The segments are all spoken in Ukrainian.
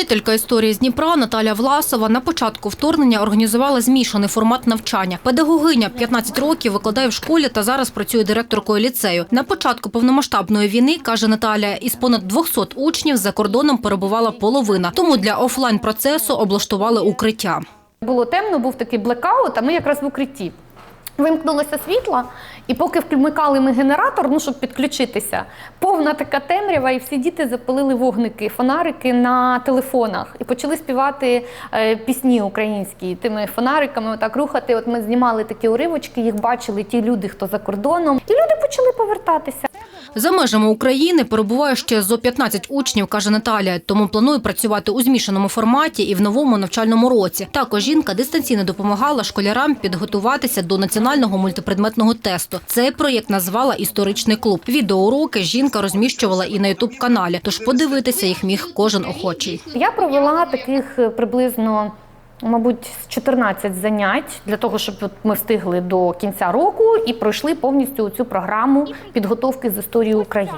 Вчителька історії з Дніпра Наталя Власова на початку вторгнення організувала змішаний формат навчання. Педагогиня 15 років викладає в школі та зараз працює директоркою ліцею. На початку повномасштабної війни каже Наталя, із понад 200 учнів за кордоном перебувала половина. Тому для офлайн процесу облаштували укриття. Було темно, був такий блекаут, а ми якраз в укритті. Вимкнулося світло, і поки вмикали ми генератор, ну щоб підключитися, повна така темрява, і всі діти запалили вогники, фонарики на телефонах і почали співати е, пісні українські тими фонариками, отак рухати. От ми знімали такі уривочки, їх бачили ті люди, хто за кордоном, і люди почали повертатися. За межами України перебуває ще зо 15 учнів, каже Наталя. Тому планує працювати у змішаному форматі і в новому навчальному році. Також жінка дистанційно допомагала школярам підготуватися до національного мультипредметного тесту. Цей проєкт назвала історичний клуб. Відеоуроки жінка розміщувала і на ютуб каналі. Тож подивитися їх міг кожен охочий. Я провела таких е, приблизно. Мабуть, з 14 занять для того, щоб ми встигли до кінця року і пройшли повністю цю програму підготовки з історії України.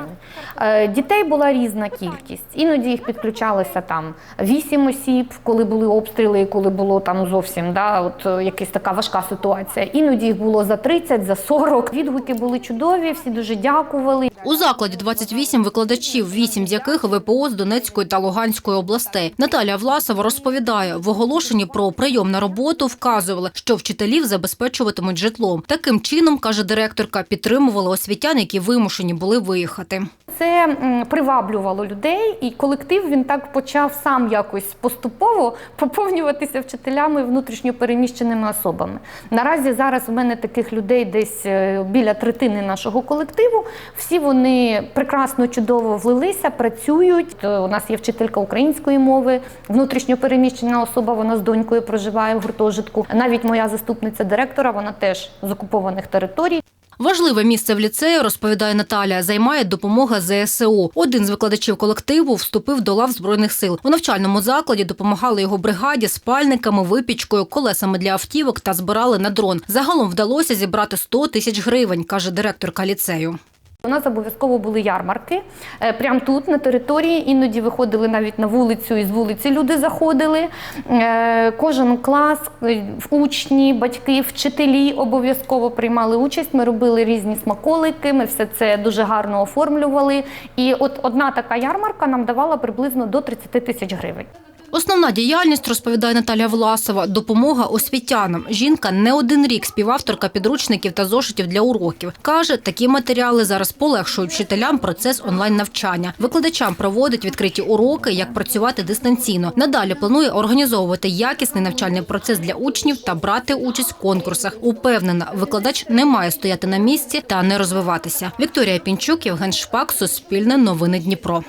Е, Дітей була різна кількість. Іноді їх підключалося там 8 осіб, коли були обстріли, коли було там зовсім да, от е, якась така важка ситуація. Іноді їх було за 30, за 40. Відгуки були чудові, всі дуже дякували. У закладі 28 викладачів, 8 з яких ВПО з Донецької та Луганської областей. Наталя Власова розповідає, в оголошенні про прийом на роботу вказували, що вчителів забезпечуватимуть житлом. Таким чином, каже директорка, підтримували освітян, які вимушені були виїхати. Це приваблювало людей, і колектив він так почав сам якось поступово поповнюватися вчителями внутрішньо переміщеними особами. Наразі зараз у мене таких людей десь е, біля третини нашого колективу. Всі вони прекрасно, чудово влилися, працюють. Е, У нас є вчителька української мови, внутрішньо переміщена особа. Вона з донькою проживає в гуртожитку. Навіть моя заступниця директора, вона теж з окупованих територій. Важливе місце в ліцеї, розповідає Наталя, займає допомога ЗСУ. Один з викладачів колективу вступив до лав збройних сил. У навчальному закладі допомагали його бригаді спальниками, випічкою, колесами для автівок та збирали на дрон. Загалом вдалося зібрати 100 тисяч гривень, каже директорка ліцею. У нас обов'язково були ярмарки е, прямо тут, на території. Іноді виходили навіть на вулицю, і з вулиці люди заходили. Е, Кожен клас, е, учні, батьки, вчителі обов'язково приймали участь. Ми робили різні смаколики, ми все це дуже гарно оформлювали. І от одна така ярмарка нам давала приблизно до 30 тисяч гривень. Основна діяльність, розповідає Наталя Власова, допомога освітянам. Жінка не один рік співавторка підручників та зошитів для уроків. Каже, такі матеріали зараз полегшують вчителям процес онлайн-навчання. Викладачам проводить відкриті уроки, як працювати дистанційно. Надалі планує організовувати якісний навчальний процес для учнів та брати участь в конкурсах. Упевнена, викладач не має стояти на місці та не розвиватися. Вікторія Пінчук, Євген Шпак, Суспільне новини Дніпро.